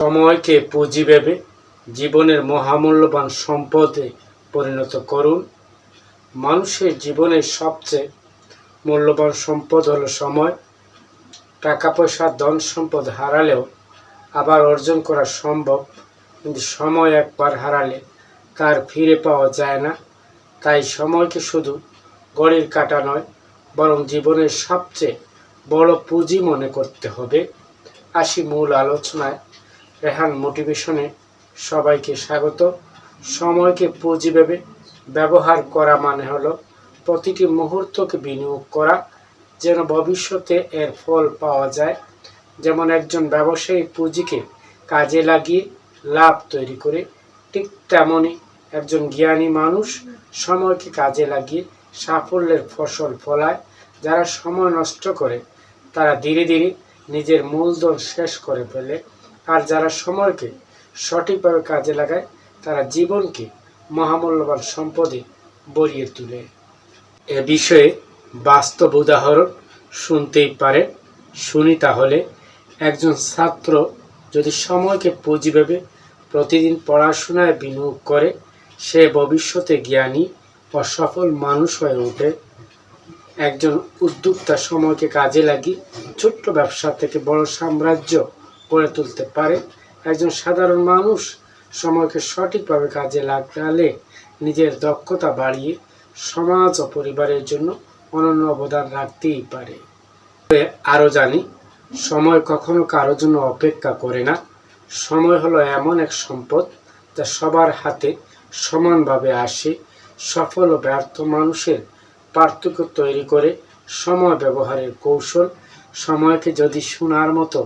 সময়কে পুঁজি ভেবে জীবনের মহামূল্যবান সম্পদে পরিণত করুন। মানুষের জীবনের সবচেয়ে মূল্যবান সম্পদ হলো সময়। টাকা পয়সা ধন সম্পদ হারালেও আবার অর্জন করা সম্ভব, কিন্তু সময় একবার হারালে তার ফিরে পাওয়া যায় না। তাই সময়কে শুধু গড়ির কাটা নয়, বরং জীবনের সবচেয়ে বড় পুঁজি মনে করতে হবে। আসি মূল আলোচনায়। রেহান মোটিভেশনে সবাইকে স্বাগত। সময়কে পুঁজি ভেবে ব্যবহার করা মানে হলো প্রতিটি মুহূর্তকে বিনিয়োগ করা, যেন ভবিষ্যতে এর ফল পাওয়া যায়। যেমন একজন ব্যবসায়ী পুঁজিকে কাজে লাগিয়ে লাভ তৈরি করে, ঠিক তেমনই একজন জ্ঞানী মানুষ সময়কে কাজে লাগিয়ে সাফল্যের ফসল ফলায়। যারা সময় নষ্ট করে, তারা ধীরে ধীরে নিজের মূলধন শেষ করে ফেলে। আর যারা সময়কে সঠিকভাবে কাজে লাগায়, তারা জীবনকে মহামূল্যবান সম্পদে ভরিয়ে তোলে। এ বিষয়ে বাস্তব উদাহরণ শুনতেই পারে শুনি তাহলে একজন ছাত্র যদি সময়কে পুঁজি ভেবে প্রতিদিন পড়াশোনায় বিনিয়োগ করে, সে ভবিষ্যতে জ্ঞানী ও সফল মানুষ হয়ে ওঠে। একজন উদ্যোক্তা সময়কে কাজে লাগিয়ে ছোট্ট ব্যবসা থেকে বড় সাম্রাজ্য গড়ে তুলতে পারে। একজন সাধারণ মানুষ সময়কে সঠিকভাবে কাজে লাগালে নিজের দক্ষতা বাড়িয়ে সমাজ ও পরিবারের জন্য অনন্য অবদান রাখতেই পারে। আরও জানি, সময় কখনো কারোর জন্য অপেক্ষা করে না। সময় হলো এমন এক সম্পদ যা সবার হাতে সমানভাবে আসে, সফল ও ব্যর্থ মানুষের পার্থক্য তৈরি করে সময় ব্যবহারের কৌশল। সময়কে যদি শোনার মতো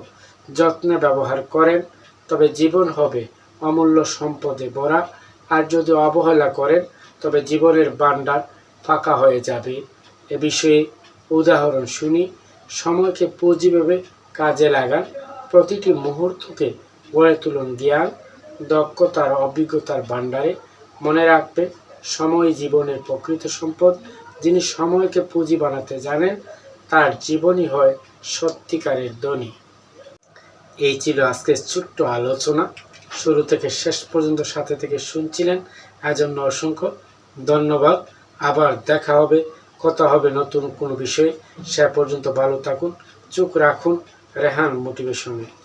যত্নে ব্যবহার করেন, তবে জীবন হবে অমূল্য সম্পদে ভরা। আর যদি অবহেলা করেন, তবে জীবনের ভাণ্ডার ফাঁকা হয়ে যাবে। এ বিষয়ে উদাহরণ শুনি। সময়কে পুঁজি ভেবে কাজে লাগান। প্রতিটি মুহূর্তকে গড়ে তুলুন জ্ঞান, দক্ষতার অভিজ্ঞতার ভাণ্ডারে। মনে রাখবেন, সময় জীবনের প্রকৃত সম্পদ। যিনি সময়কে পুঁজি বানাতে জানেন, তার জীবনই হয় সত্যিকারের ধনী। এই ছিল আজকের ছোট্ট আলোচনা। শুরু থেকে শেষ পর্যন্ত সাথে থেকে শুনছিলেন। এজন্য অসংখ্য ধন্যবাদ। আবার দেখা হবে, কথা হবে নতুন কোনো বিষয়ে। সে পর্যন্ত ভালো থাকুন, চোখ রাখুন, রেহান মোটিভেশনে।